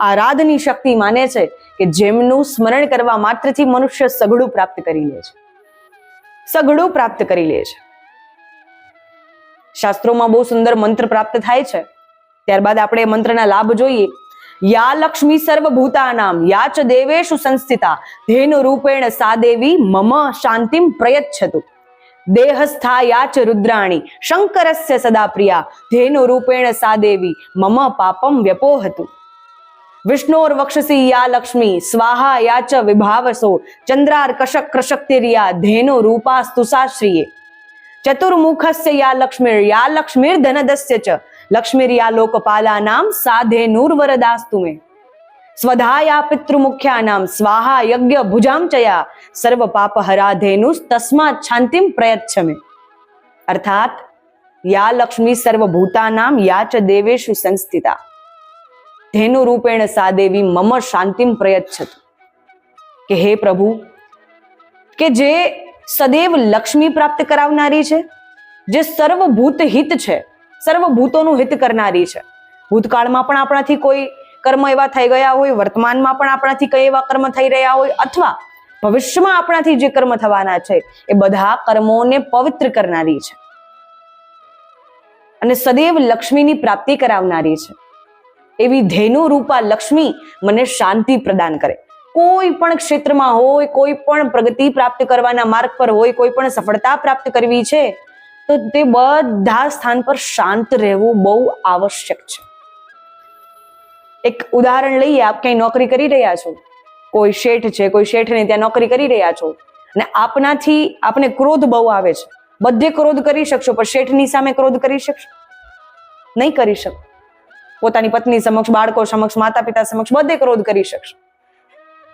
આરાધની શક્તિ માને છે કે જેમનું સ્મરણ કરવા માત્રથી મનુષ્ય સઘળું પ્રાપ્ત કરી લે છે. સઘળું પ્રાપ્ત કરી લે છે. શાસ્ત્રોમાં બહુ સુંદર મંત્ર પ્રાપ્ત થાય છે. ત્યારબાદ આપણે મંત્રના લાભ જોઈએ. યા લક્ષ્મી સર્વભૂતાનામ, યા ચ દેવેશુ સંસ્થિતા, ધેનુ રૂપેણ સા દેવી મમ શાંતિમ પ્રયચ્છતુ. દેહસ્થા યાચ રુદ્રાણી, શંકરસ્ય સદા પ્રિયા ધેનુ રૂપેણ સા દેવી મમ પાપમ વ્યપોહતુ. વિષ્ણોર વક્ષસી યા લક્ષ્મી સ્વાહા યાચ વિભાવસો ચંદ્રાર કશક ક્રશક્તિર્યા ધેનુ રૂપા સ્તુસાશ્રીએ ચતુર્મુખસ્ય યા લક્ષ્મીર યા લક્ષ્મીર ધનદસ્ય ચ લક્ષ્મીર યા લોકપાલાનામ સાધેનુર્વરદાસ્તુ મે સ્વધાયા પિતૃમુખ્યાનામ સ્વાહા યજ્ઞ ભુજામ ચયા સર્વ પાપહરા ધેનુસ તસ્માત શાંતિમ પ્રયચ્છ મે અર્થાત યા લક્ષ્મી સર્વભૂતાનામ યા ચ દેવેશુ સંસ્થિતા ધેનુ રૂપેણ સા દેવી મમ શાંતિમ પ્રયચ્છત. કે હે પ્રભુ, કે જે સદૈવ લક્ષ્મી પ્રાપ્ત કરાવનારી છે, જે સર્વભૂત હિત છે, સર્વભૂતોનું હિત કરનારી છે. ભૂતકાળમાં પણ આપણાથી કોઈ કર્મ એવા થઈ ગયા હોય, વર્તમાનમાં પણ આપણાથી કઈ એવા કર્મ થઈ રહ્યા હોય, અથવા ભવિષ્યમાં આપણાથી જે કર્મ થવાના છે, એ બધા કર્મોને પવિત્ર કરનારી છે. અને સદૈવ લક્ષ્મીની પ્રાપ્તિ કરાવનારી છે. એવી ધેનુ રૂપા લક્ષ્મી મને શાંતિ પ્રદાન કરે. કોઈ પણ ક્ષેત્રમાં હોય, કોઈ પણ પ્રગતિ પ્રાપ્ત કરવાના માર્ગ પર હોય, કોઈ પણ સફળતા પ્રાપ્ત કરવી છે, તો તે બધા સ્થાન પર શાંત રહેવું બહુ આવશ્યક છે. એક ઉદાહરણ લઈએ, આપ ક્યાંય નોકરી કરી રહ્યા છો. કોઈ શેઠ છે, કોઈ શેઠને ત્યાં નોકરી કરી રહ્યા છો. અને આપનાથી આપને ક્રોધ બહુ આવે છે. બધે ક્રોધ કરી શકશો, પણ શેઠની સામે ક્રોધ કરી શકશો? નહીં કરી શકો પોતાની પત્ની સમક્ષ, બાળકો સમક્ષ માતા પિતા સમક્ષ બધે ક્રોધ કરી શકશો.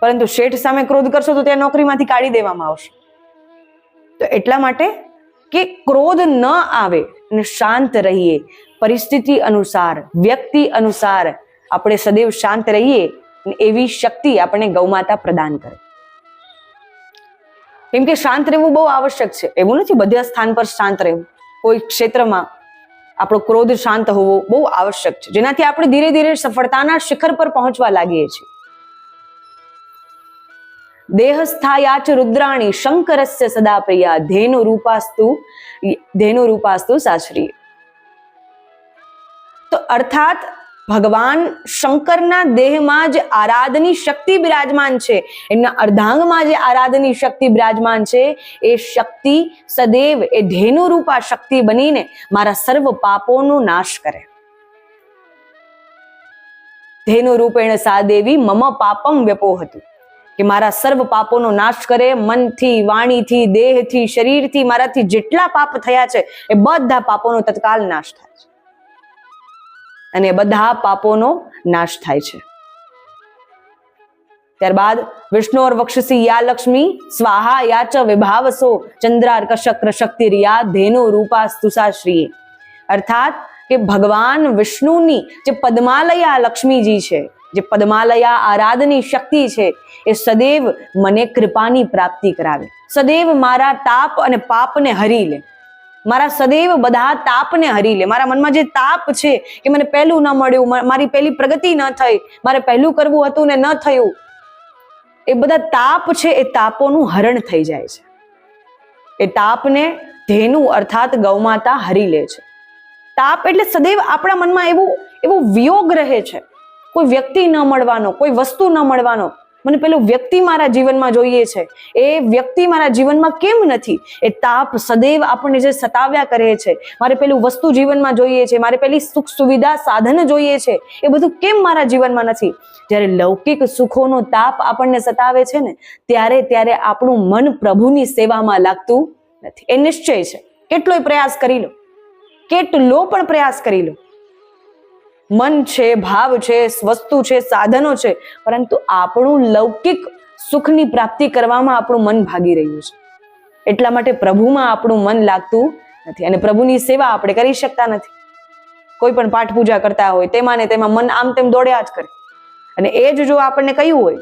પરંતુ શેઠ સામે ક્રોધ કરશો તો ત્યાં નોકરીમાંથી કાઢી દેવામાં આવશે. તો એટલા માટે કે ક્રોધ ન આવે અને શાંત રહીએ. પરિસ્થિતિ અનુસાર, વ્યક્તિ અનુસાર આપણે સદૈવ શાંત રહીએ એવી શક્તિ આપણને ગૌમાતા પ્રદાન કરે. કેમ કે શાંત રહેવું બહુ આવશ્યક છે. એવું નથી, બધા સ્થાન પર શાંત રહેવું. કોઈ ક્ષેત્રમાં આપણો ક્રોધ શાંત હોવો બહુ આવશ્યક છે. જેનાથી આપણે ધીરે ધીરે સફળતાના શિખર પર પહોંચવા લાગીએ છીએ. દેહસ્થાયાચ રુદ્રાણી શંકરસ્ય સદા પ્રિયા ધેનુ રૂપાસ્તુ ધેનુ રૂપાસ્તુ સાશ્રી તો અર્થાત ભગવાન શંકરના દેહમાં જે આરાધની શક્તિ બિરાજમાન છે. એમના અર્ધાંગમાં જે આરાધની શક્તિ બિરાજમાન છે, એ શક્તિ સદૈવ, એ ધેનુ રૂપા શક્તિ બનીને મારા સર્વ પાપોનો નાશ કરે. ધેનુ રૂપેણ સા દેવી મમ પાપમ વ્યપો હતું કે મારા સર્વ પાપોનો નાશ કરે, મનથી, વાણીથી, દેહથી, શરીરથી, મારાથી જેટલા પાપ થયા છે, એ બધા પાપોનો તત્કાલ નાશ થાય છે. અને બધા પાપોનો નાશ થાય છે. ત્યારબાદ વિષ્ણુર વક્ષસી યા લક્ષ્મી, સ્વાહા યાચ વિભાવસો, ચંદ્રાર કશક્ર શક્તિ રિયા, ધેનુ રૂપા સ્તુષાશ્રીએ અર્થાત કે ભગવાન વિષ્ણુની જે પદ્માલયા લક્ષ્મીજી છે, જે પદ્માલયા આરાધની શક્તિ છે, એ સદૈવ મને કૃપાની પ્રાપ્તિ કરાવે. સદૈવ મારા તાપ અને પાપને હરી લે. મારા સદૈવ બધા તાપને હરી લે. મારા મનમાં જે તાપ છે કે મને પહેલું ન મળ્યું. મારી પહેલી પ્રગતિ ન થઈ. મારે પહેલું કરવું હતું ને ન થયું. એ બધા તાપ છે એ તાપોનું હરણ થઈ જાય છે. એ તાપને ધેનુ અર્થાત ગૌમાતા હરી લે છે. તાપ એટલે સદૈવ આપણા મનમાં એવું, એવો વિયોગ રહે છે. કોઈ વ્યક્તિ ન મળવાનો, કોઈ વસ્તુ ન મળવાનો. મને પેલું વ્યક્તિ મારા જીવનમાં જોઈએ છે. એ વ્યક્તિ મારા જીવનમાં કેમ નથી? એ તાપ સદૈવ આપણને જે સતાવ્યા કરે છે. મારે પેલું વસ્તુ જીવનમાં જોઈએ છે. મારે પેલી સુખ સુવિધા સાધન જોઈએ છે. એ બધું કેમ મારા જીવનમાં નથી? જ્યારે લૌકિક સુખોનો તાપ આપણને સતાવે છે ને, ત્યારે ત્યારે આપણું મન પ્રભુની સેવામાં લાગતું નથી. એ નિશ્ચય છે. કેટલોય પ્રયાસ કરી લો. કેટલો પણ પ્રયાસ કરી લો. મન છે, ભાવ છે વસ્તુ છે, સાધનો છે, પરંતુ આપણું લૌકિક સુખની પ્રાપ્તિ કરવામાં આપણું મન ભાગી રહ્યું છે. એટલા માટે પ્રભુમાં આપણું મન લાગતું નથી અને પ્રભુની સેવા આપણે કરી શકતા નથી. કોઈ પણ પાઠ પૂજા કરતા હોય, તેમાં ને તેમાં મન આમ તેમ દોડ્યા જ કરે. અને એ જ જો આપણને કહ્યું હોય,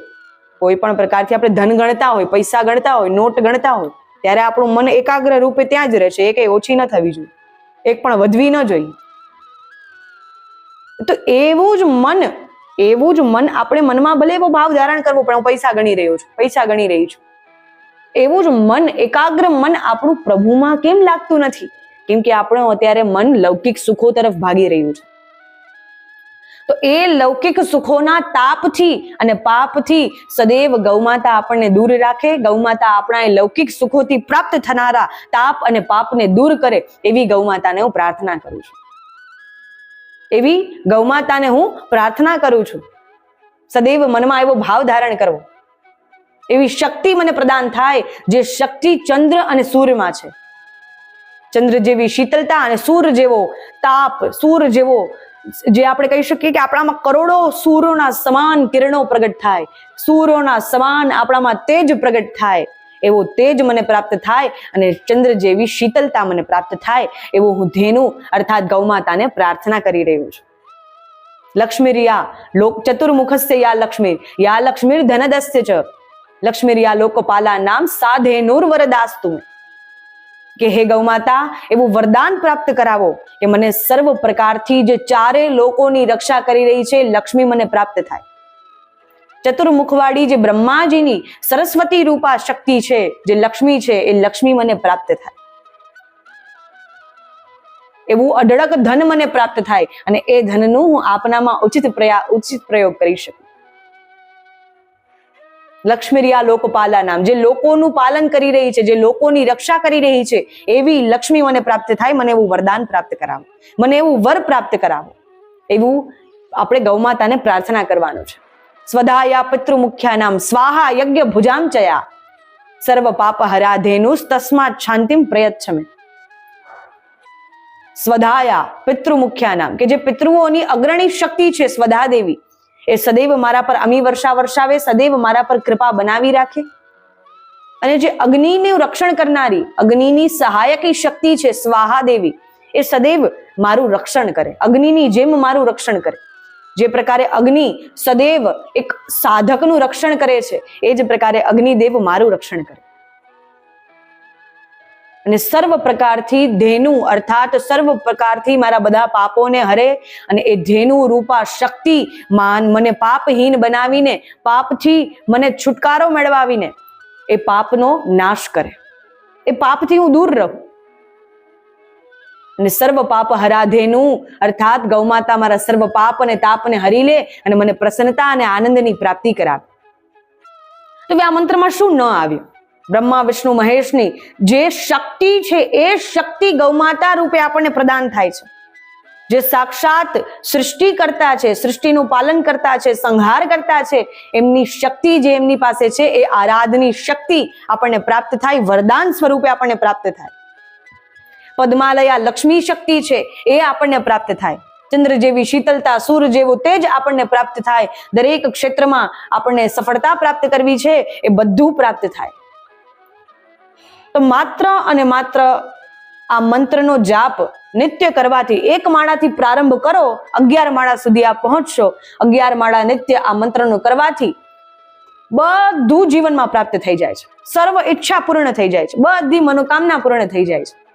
કોઈ પણ પ્રકારથી આપણે ધન ગણતા હોય, પૈસા ગણતા હોય, નોટ ગણતા હોય, ત્યારે આપણું મન એકાગ્ર રૂપે ત્યાં જ રહેશે એ કઈ ઓછી ન થવી જોઈએ. એક પણ વધવી ન જોઈએ. તો એવું જ મન, એવું જ મન આપણે મનમાં ભલે એવો ભાવ ધારણ કરવો, પણ હું પૈસા ગણી રહ્યો છું, પૈસા ગણી રહી છું. એવું જ મન, એકાગ્ર મન આપણું પ્રભુમાં કેમ લાગતું નથી? કેમ કે આપણું અત્યારે મન લૌકિક સુખો તરફ ભાગી રહ્યું છે. તો એ લૌકિક સુખોના તાપથી અને પાપથી સદૈવ ગૌમાતા આપણને દૂર રાખે, ગૌમાતા આપણા એ લૌકિક સુખોથી પ્રાપ્ત થનારા તાપ અને પાપને દૂર કરે, એવી ગૌમાતાને હું પ્રાર્થના કરું છું. એવી ગૌમાતાને હું પ્રાર્થના કરું છું. સદૈવ મનમાં એવો ભાવ ધારણ કરવો. એવી શક્તિ મને પ્રદાન થાય જે શક્તિ ચંદ્ર અને સૂર્યમાં છે. ચંદ્ર જેવી શીતલતા અને સૂર્ય જેવો તાપ સૂર્ય જેવો જે આપણે કહી શકીએ કે આપણામાં કરોડો સૂર્યોના સમાન કિરણો પ્રગટ થાય. સૂર્યોના સમાન આપણામાં તેજ પ્રગટ થાય. એવો તેજ મને પ્રાપ્ત થાય અને ચંદ્ર જેવી શીતલતા મને પ્રાપ્ત થાય, એવું હું ધેનુ અર્થાત ગૌમાતાને પ્રાર્થના કરી રહ્યો છું. લક્ષ્મીરિયા લોક ચતુર્મુખસ્ય યા લક્ષ્મી, યા લક્ષ્મીર ધનદસ્ય ચ. લક્ષ્મીરિયા લોકપાલા નામ સાધેનુર્વરદાસ્તુ કે હે ગૌમાતા, એવું વરદાન પ્રાપ્ત કરાવો કે મને સર્વ પ્રકારથી જે ચારે લોકોની રક્ષા કરી રહી છે, લક્ષ્મી મને પ્રાપ્ત થાય. ચતુર્મુખવાળી જે બ્રહ્માજીની સરસ્વતી રૂપા શક્તિ છે, જે લક્ષ્મી છે, એ લક્ષ્મી મને પ્રાપ્ત થાય. એવું અઢળક ધન મને પ્રાપ્ત થાય અને એ ધનનું હું આપનામાં ઉચિત પ્રયા, ઉચિત પ્રયોગ કરી શકું. લક્ષ્મીરિયા લોકપાલા નામ, જે લોકોનું પાલન કરી રહી છે, જે લોકોની રક્ષા કરી રહી છે, એવી લક્ષ્મી મને પ્રાપ્ત થાય, મને એવું વરદાન પ્રાપ્ત કરાવો. મને એવું વર પ્રાપ્ત કરાવો. એવું આપણે ગૌમાતાને પ્રાર્થના કરવાનું છે. સ્વધાયા પિતૃ મુખ્યા સ્વાહા યજ્ઞ ભુજામ ચયા સર્વ પાપ હરાધેનુ તસ્માત શાંતિમ પ્રયચ્છમે. સ્વધાયા પિતૃ મુખ્યા કે જે પિતૃઓની અગ્રણી શક્તિ છે સ્વધા દેવી એ સદૈવ મારા પર અમી વર્ષા વર્ષાવે સદૈવ મારા પર કૃપા બનાવી રાખે. અને જે અગ્નિનું રક્ષણ કરનારી, અગ્નિની સહાયકી શક્તિ છે સ્વાહા દેવી એ સદૈવ મારું રક્ષણ કરે. અગ્નિની જેમ મારું રક્ષણ કરે. જે પ્રકારે અગ્નિ સદૈવ એક સાધકનું રક્ષણ કરે છે, એ જ પ્રકારે અગ્નિદેવ મારું રક્ષણ કરે. અને સર્વ પ્રકારથી ધેનુ અર્થાત સર્વ પ્રકારથી મારા બધા પાપોને હરે અને એ ધેનુ રૂપા શક્તિ માન મને પાપહીન બનાવીને, પાપથી મને છુટકારો મેળવાવીને એ પાપનો નાશ કરે. એ પાપથી હું દૂર રહું. અને સર્વ પાપ હરાધેનું, અર્થાત ગૌમાતા મારા સર્વ પાપ અને તાપને હરી લે અને મને પ્રસન્નતા અને આનંદની પ્રાપ્તિ કરાવે. તો આ મંત્રમાં શું ન આવ્યું? બ્રહ્મા, વિષ્ણુ, મહેશની જે શક્તિ છે એ શક્તિ ગૌમાતા રૂપે આપણને પ્રદાન થાય છે. જે સાક્ષાત સૃષ્ટિ કરતા છે, સૃષ્ટિનું પાલન કરતા છે, સંહાર કરતા છે, એમની શક્તિ જે એમની પાસે છે એ આરાધની શક્તિ આપણને પ્રાપ્ત થાય, વરદાન સ્વરૂપે આપણને પ્રાપ્ત થાય. પદ્માલયા લક્ષ્મી શક્તિ છે, એ આપણને પ્રાપ્ત થાય. ચંદ્ર જેવી શીતલતા સૂર્ય જેવું તેજ આપણને પ્રાપ્ત થાય. દરેક ક્ષેત્રમાં આપણને સફળતા પ્રાપ્ત કરવી છે, એ બધું પ્રાપ્ત થાય. તો માત્ર અને માત્ર આ મંત્રનો જાપ નિત્ય કરવાથી એક માળાથી પ્રારંભ કરો, અગિયાર માળા સુધી આપ પહોંચશો. અગિયાર માળા નિત્ય આ મંત્રનો કરવાથી બધું જીવનમાં પ્રાપ્ત થઈ જાય છે. સર્વ ઈચ્છા પૂર્ણ થઈ જાય છે. બધી મનોકામના પૂર્ણ થઈ જાય છે.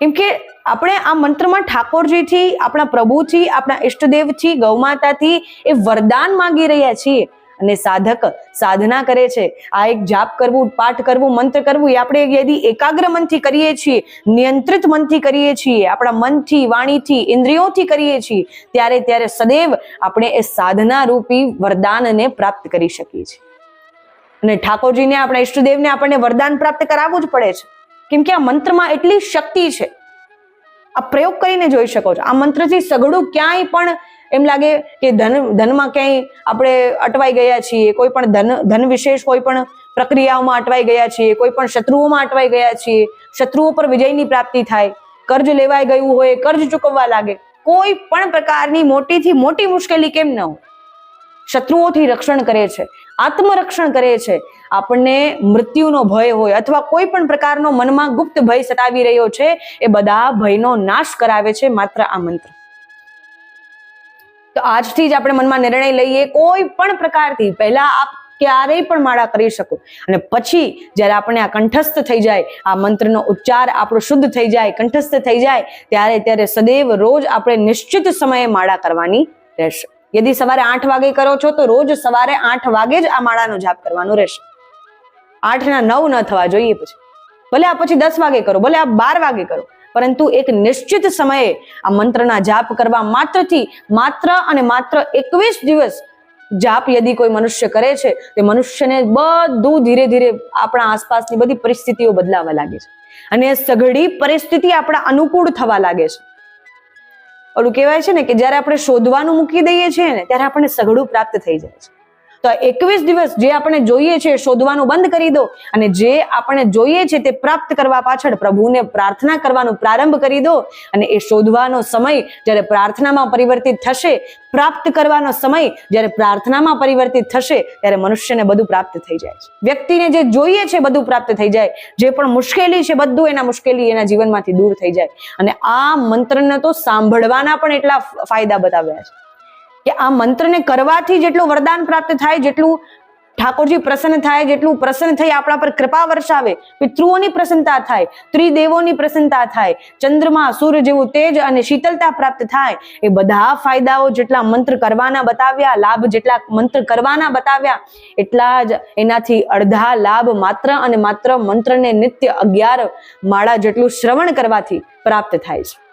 કેમ કે આપણે આ મંત્રમાં ઠાકોરજીથી, આપણા પ્રભુથી, આપણા ઈષ્ટદેવથી, ગૌમાતાથી એ વરદાન માંગી રહ્યા છીએ. અને સાધક સાધના કરે છે. આ એક જાપ કરવું, પાઠ કરવું, મંત્ર કરવું એ આપણે યદિ એકાગ્ર મનથી કરીએ છીએ, નિયંત્રિત મનથી કરીએ છીએ, આપણા મનથી, વાણીથી, ઇન્દ્રિયોથી કરીએ છીએ, ત્યારે ત્યારે સદૈવ આપણે એ સાધના રૂપી વરદાનને પ્રાપ્ત કરી શકીએ છીએ. અને ઠાકોરજીને, આપણા ઈષ્ટદેવને આપણને વરદાન પ્રાપ્ત કરાવવું જ પડે છે. કેમ કે આ મંત્રમાં એટલી શક્તિ છે. આ પ્રયોગ કરીને જોઈ શકો છો. આ મંત્રથી સઘળું ક્યાંય પણ એમ લાગે કે ધન, ધનમાં ક્યાંય આપણે અટવાઈ ગયા છીએ. કોઈ પણ ધન ધન વિશેષ કોઈ પણ પ્રક્રિયાઓમાં અટવાઈ ગયા છીએ. કોઈ પણ શત્રુઓમાં અટવાઈ ગયા છીએ. શત્રુઓ પર વિજયની પ્રાપ્તિ થાય. કર્જ લેવાઈ ગયું હોય, કર્જ ચૂકવવા લાગે. કોઈ પણ પ્રકારની મોટીથી મોટી મુશ્કેલી કેમ ન હોય? શત્રુઓથી રક્ષણ કરે છે. આત્મરક્ષણ કરે છે. આપણને મૃત્યુનો ભય હોય અથવા કોઈ પણ પ્રકારનો મનમાં ગુપ્ત ભય સતાવી રહ્યો છે, એ બધા ભયનો નાશ કરાવે છે માત્ર આ મંત્ર. તો આજથી જ આપણે મનમાં નિર્ણય લઈએ, કોઈ પણ પ્રકારથી. પહેલા આપ ક્યારેય પણ માળા કરી શકો. અને પછી જ્યારે આપણે આ કંઠસ્થ થઈ જાય, આ મંત્રનો ઉચ્ચાર આપણો શુદ્ધ થઈ જાય, કંઠસ્થ થઈ જાય, ત્યારે ત્યારે સદૈવ રોજ આપણે નિશ્ચિત સમયે માળા કરવાની રહેશે. યદિ સવારે આઠ વાગે કરો છો, તો રોજ સવારે આઠ વાગે જ આ માળાનો જાપ કરવાનો રહેશે. આઠ ના નવ ન થવા જોઈએ પછી. ભલે આ પછી દસ વાગે કરો, ભલે આ બાર વાગે કરો, પરંતુ એક નિશ્ચિત સમયે આ મંત્રના જાપ કરવા માત્રથી માત્ર અને માત્ર એકવીસ દિવસ જાપ યદી કોઈ મનુષ્ય કરે છે, તે મનુષ્યને બધું ધીરે ધીરે આપણા આસપાસની બધી પરિસ્થિતિઓ બદલાવા લાગે છે. અને સઘળી પરિસ્થિતિ આપણા અનુકૂળ થવા લાગે છે. ઓલું કહેવાય છે ને કે જ્યારે આપણે શોધવાનું મૂકી દઈએ છીએ ને, ત્યારે આપણને સઘળું પ્રાપ્ત થઈ જાય છે. તો એકવીસ દિવસ જે આપણે જોઈએ છે શોધવાનું બંધ કરી દો અને જે આપણે જોઈએ છે તે પ્રાપ્ત કરવા પાછળ પ્રભુને પ્રાર્થના કરવાનું પ્રારંભ કરી દો અને એ શોધવાનો સમય જ્યારે પ્રાર્થનામાં પરિવર્તિત થશે, પ્રાપ્ત કરવાનો સમય જ્યારે પ્રાર્થનામાં પરિવર્તિત થશે ત્યારે મનુષ્યને બધું પ્રાપ્ત થઈ જાય છે. વ્યક્તિને જે જોઈએ છે બધું પ્રાપ્ત થઈ જાય, જે પણ મુશ્કેલી છે બધું એના મુશ્કેલી એના જીવનમાંથી દૂર થઈ જાય. અને આ મંત્રને તો સાંભળવાના પણ એટલા ફાયદા બતાવ્યા છે. કે આ મંત્રને કરવાથી જેટલું વરદાન પ્રાપ્ત થાય, જેટલું ઠાકોરજી પ્રસન્ન થાય, જેટલું પ્રસન્ન થઈ આપણા પર કૃપા વર્ષાવે પિતૃઓની પ્રસન્નતા થાય, ત્રિદેવોની પ્રસન્નતા થાય, ચંદ્રમા, સૂર્ય જેવું તેજ અને શીતલતા પ્રાપ્ત થાય, એ બધા ફાયદાઓ જેટલા મંત્ર કરવાના બતાવ્યા, લાભ જેટલા મંત્ર કરવાના બતાવ્યા, એટલા જ એનાથી અડધા લાભ માત્ર અને માત્ર મંત્રને નિત્ય અગિયાર માળા જેટલું શ્રવણ કરવાથી પ્રાપ્ત થાય છે.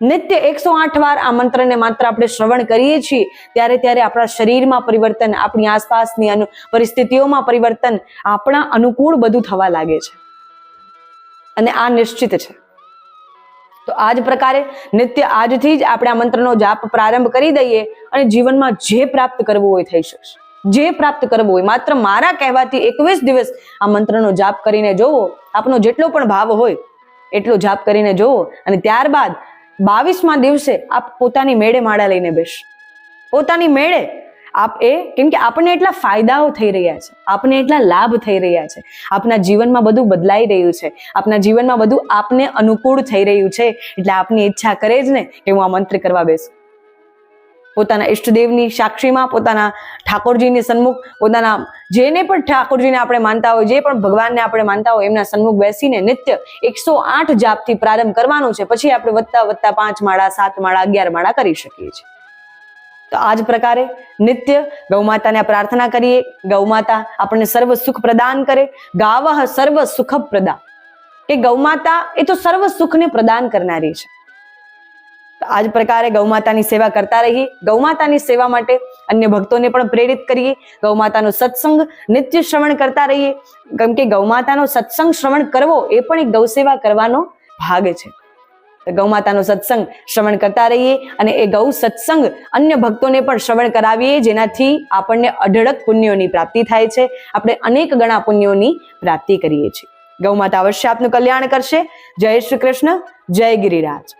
નિત્ય એકસો આઠ વાર આ મંત્રને માત્ર આપણે શ્રવણ કરીએ છીએ, ત્યારે ત્યારે આપણા શરીરમાં પરિવર્તન, આપણી આસપાસની પરિસ્થિતિઓમાં પરિવર્તન આપણા અનુકૂળ બધું થવા લાગે છે. અને આ નિશ્ચિત છે. તો આ જ પ્રકારે નિત્ય આજથી જ આપણે આ મંત્રનો જાપ પ્રારંભ કરી દઈએ અને જીવનમાં જે પ્રાપ્ત કરવું હોય થઈ શકશે. જે પ્રાપ્ત કરવું હોય, માત્ર મારા કહેવાથી એકવીસ દિવસ આ મંત્રનો જાપ કરીને જોવો. આપનો જેટલો પણ ભાવ હોય, એટલો જાપ કરીને જોવો. અને ત્યારબાદ બાવીસમાં દિવસે આપ પોતાની મેળે માળા લઈને બેસ. પોતાની મેળે આપ એ, કેમ કે આપણને એટલા ફાયદાઓ થઈ રહ્યા છે, આપને એટલા લાભ થઈ રહ્યા છે. આપના જીવનમાં બધું બદલાઈ રહ્યું છે, આપના જીવનમાં બધું આપને અનુકૂળ થઈ રહ્યું છે, એટલે આપની ઈચ્છા કરે જ ને કે હું આ મંત્ર કરવા બેસું. પોતાના ઈષ્ટદેવની સાક્ષીમાં, પોતાના ઠાકોરજીની સન્મુખ, પોતાના જેને પણ ઠાકોરજીને આપણે માનતા હોય, જે પણ ભગવાનને આપણે માનતા હોય, એમના સન્મુખ બેસીને નિત્ય એકસો આઠ જાપથી પ્રારંભ કરવાનો છે. પછી આપણે વધતા વધતા પાંચ માળા, સાત માળા, અગિયાર માળા કરી શકીએ છીએ. તો આ જ પ્રકારે નિત્ય ગૌમાતાને પ્રાર્થના કરીએ. ગૌમાતા આપણને સર્વ સુખ પ્રદાન કરે. ગાવહ સર્વ સુખ પ્રદા. કે ગૌમાતા એ તો સર્વ સુખને પ્રદાન કરનારી છે. આ જ પ્રકારે ગૌમાતાની સેવા કરતા રહીએ. ગૌમાતાની સેવા માટે અન્ય ભક્તોને પણ પ્રેરિત કરીએ. ગૌમાતાનો સત્સંગ નિત્ય શ્રવણ કરતા રહીએ. કેમ કે ગૌમાતાનો સત્સંગ શ્રવણ કરવો એ પણ એક ગૌસેવા કરવાનો ભાગ છે. ગૌમાતાનો સત્સંગ શ્રવણ કરતા રહીએ અને એ ગૌ સત્સંગ અન્ય ભક્તોને પણ શ્રવણ કરાવીએ, જેનાથી આપણને અઢળક પુણ્યોની પ્રાપ્તિ થાય છે. આપણે અનેક ગણા પુણ્યોની પ્રાપ્તિ કરીએ છીએ. ગૌમાતા અવશ્ય આપનું કલ્યાણ કરશે. જય શ્રી કૃષ્ણ. જય ગિરિરાજ.